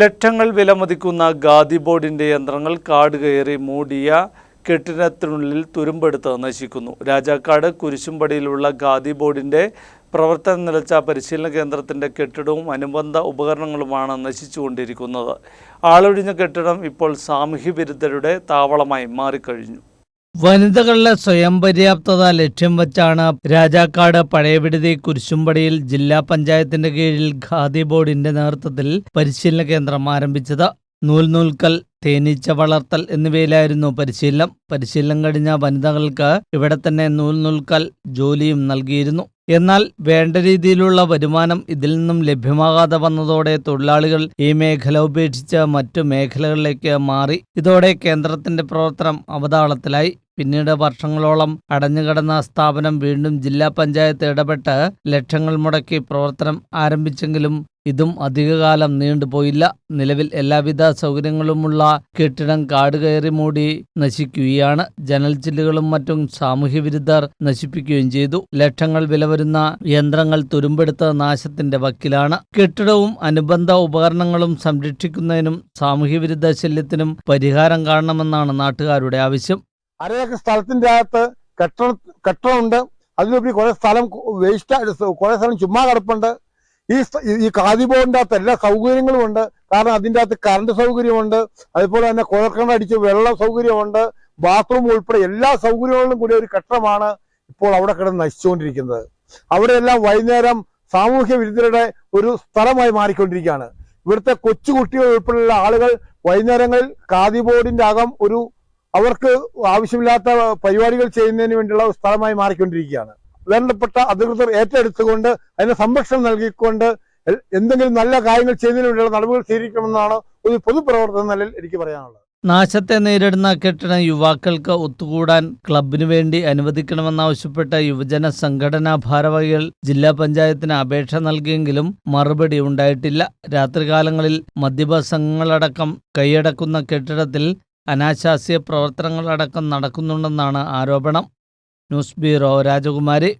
ലക്ഷങ്ങൾ വിലമതിക്കുന്ന ഗാദി ബോർഡിന്റെ യന്ത്രങ്ങൾ കാട് കയറി മൂടിയ കെട്ടിടത്തിനുള്ളിൽ തുരുമ്പെടുത്ത് നശിക്കുന്നു. രാജാക്കാട് കുരിശുംപടിയിലുള്ള ഗാദി ബോർഡിന്റെ പ്രവർത്തനം നിലച്ച പരിശീലന കേന്ദ്രത്തിന്റെ കെട്ടിടവും അനുബന്ധ ഉപകരണങ്ങളുമാണ് നശിച്ചുകൊണ്ടിരിക്കുന്നത്. ആളൊഴിഞ്ഞ കെട്ടിടം ഇപ്പോൾ സാമൂഹ്യ വിരുദ്ധരുടെ താവളമായി മാറിക്കഴിഞ്ഞു. വനിതകളുടെ സ്വയം പര്യാപ്തത ലക്ഷ്യം വച്ചാണ് രാജാക്കാട് പഴയവിടുതി കുരിശുംപടിയിൽ ജില്ലാ പഞ്ചായത്തിന്റെ കീഴിൽ ഖാദി ബോർഡിന്റെ നേതൃത്വത്തിൽ പരിശീലന കേന്ദ്രം ആരംഭിച്ചത്. നൂൽ നൂൽക്കൽ തേനീച്ച വളർത്തൽ എന്നിവയിലായിരുന്നു പരിശീലനം. പരിശീലനം കഴിഞ്ഞ വനിതകൾക്ക് ഇവിടെ തന്നെ നൂൽ നൂൽക്കൽ ജോലിയും നൽകിയിരുന്നു. എന്നാൽ വേണ്ട രീതിയിലുള്ള വരുമാനം ഇതിൽ നിന്നും ലഭ്യമാകാതെ വന്നതോടെ തൊഴിലാളികൾ ഈ മേഖല ഉപേക്ഷിച്ച് മറ്റു മേഖലകളിലേക്ക് മാറി. ഇതോടെ കേന്ദ്രത്തിന്റെ പ്രവർത്തനം അവതാളത്തിലായി. പിന്നീട് വർഷങ്ങളോളം അടഞ്ഞുകിടന്ന സ്ഥാപനം വീണ്ടും ജില്ലാ പഞ്ചായത്ത് ഇടപെട്ട് ലക്ഷങ്ങൾ മുടക്കി പ്രവർത്തനം ആരംഭിച്ചെങ്കിലും ഇതും അധികകാലം നീണ്ടുപോയില്ല നിലവിൽ എല്ലാവിധ സൗകര്യങ്ങളുമുള്ള കെട്ടിടം കാട് കയറി മൂടി നശിക്കുകയാണ്. ജനൽ ചില്ലുകളും മറ്റും സാമൂഹ്യ വിരുദ്ധർ നശിപ്പിക്കുകയും ചെയ്തു. ലക്ഷങ്ങൾ വില വരുന്ന യന്ത്രങ്ങൾ തുരുമ്പെടുത്ത നാശത്തിന്റെ വക്കിലാണ്. കെട്ടിടവും അനുബന്ധ ഉപകരണങ്ങളും സംരക്ഷിക്കുന്നതിനും സാമൂഹ്യ വിരുദ്ധ ശല്യത്തിനും പരിഹാരം കാണണമെന്നാണ് നാട്ടുകാരുടെ ആവശ്യം. അരയേക്കർ സ്ഥലത്തിന്റെ അകത്ത് കെട്ടണ കെട്ടണമുണ്ട് അതിനുപരി കുറെ സ്ഥലം വേസ്റ്റ് കുറെ സ്ഥലം ചുമ്മാ കിടപ്പുണ്ട്. ഈ ഈ- കാതിബോറിന്റെ അകത്ത് എല്ലാ സൗകര്യങ്ങളും ഉണ്ട് കാരണം അതിന്റെ അകത്ത് കറണ്ട് സൗകര്യമുണ്ട്. അതുപോലെ തന്നെ കുഴൽക്കിണർ അടിച്ച് വെള്ള സൗകര്യമുണ്ട്. ബാത്റൂം ഉൾപ്പെടെ എല്ലാ സൗകര്യങ്ങളിലും കൂടി ഒരു കെട്ടിടമാണ് ഇപ്പോൾ അവിടെ കിടന്ന് നശിച്ചുകൊണ്ടിരിക്കുന്നത്. അവിടെയെല്ലാം വൈകുന്നേരം സാമൂഹ്യ വിരുദ്ധരുടെ ഒരു സ്ഥലമായി മാറിക്കൊണ്ടിരിക്കുകയാണ്. ഇവിടുത്തെ കൊച്ചുകുട്ടികൾ ഉൾപ്പെടെയുള്ള ആളുകൾ വൈകുന്നേരങ്ങളിൽ കാതിബോർഡിന്റെ അകം ഒരു അവർക്ക് ആവശ്യമില്ലാത്ത പരിപാടികൾ ചെയ്യുന്നതിന് വേണ്ടിയുള്ള സ്ഥലമായി മാറിക്കൊണ്ടിരിക്കുകയാണ്. വേണ്ടപ്പെട്ട അധികൃതർ ഏറ്റെടുത്തുകൊണ്ട് അതിന് സംരക്ഷണം നൽകിക്കൊണ്ട് എന്തെങ്കിലും നല്ല കാര്യങ്ങൾ ചെയ്യുന്നതിന് വേണ്ടിയുള്ള നടപടികൾ സ്വീകരിക്കണമെന്നാണ് ഒരു പൊതുപ്രവർത്തന നിലയിൽ എനിക്ക് പറയാനുള്ളത്. നാശത്തെ നേരിടുന്ന കെട്ടിടം യുവാക്കൾക്ക് ഒത്തുകൂടാൻ ക്ലബിനു വേണ്ടി അനുവദിക്കണമെന്നാവശ്യപ്പെട്ട യുവജന സംഘടനാ ഭാരവാഹികൾ ജില്ലാ പഞ്ചായത്തിന് അപേക്ഷ നൽകിയെങ്കിലും മറുപടി ഉണ്ടായിട്ടില്ല. രാത്രികാലങ്ങളിൽ മദ്യപ സംഘങ്ങളടക്കം കൈയടക്കുന്ന കെട്ടിടത്തിൽ അനാശാസ്യ പ്രവർത്തനങ്ങളടക്കം നടക്കുന്നുണ്ടെന്നാണ് ആരോപണം. ന്യൂസ് ബ്യൂറോ രാജകുമാരി.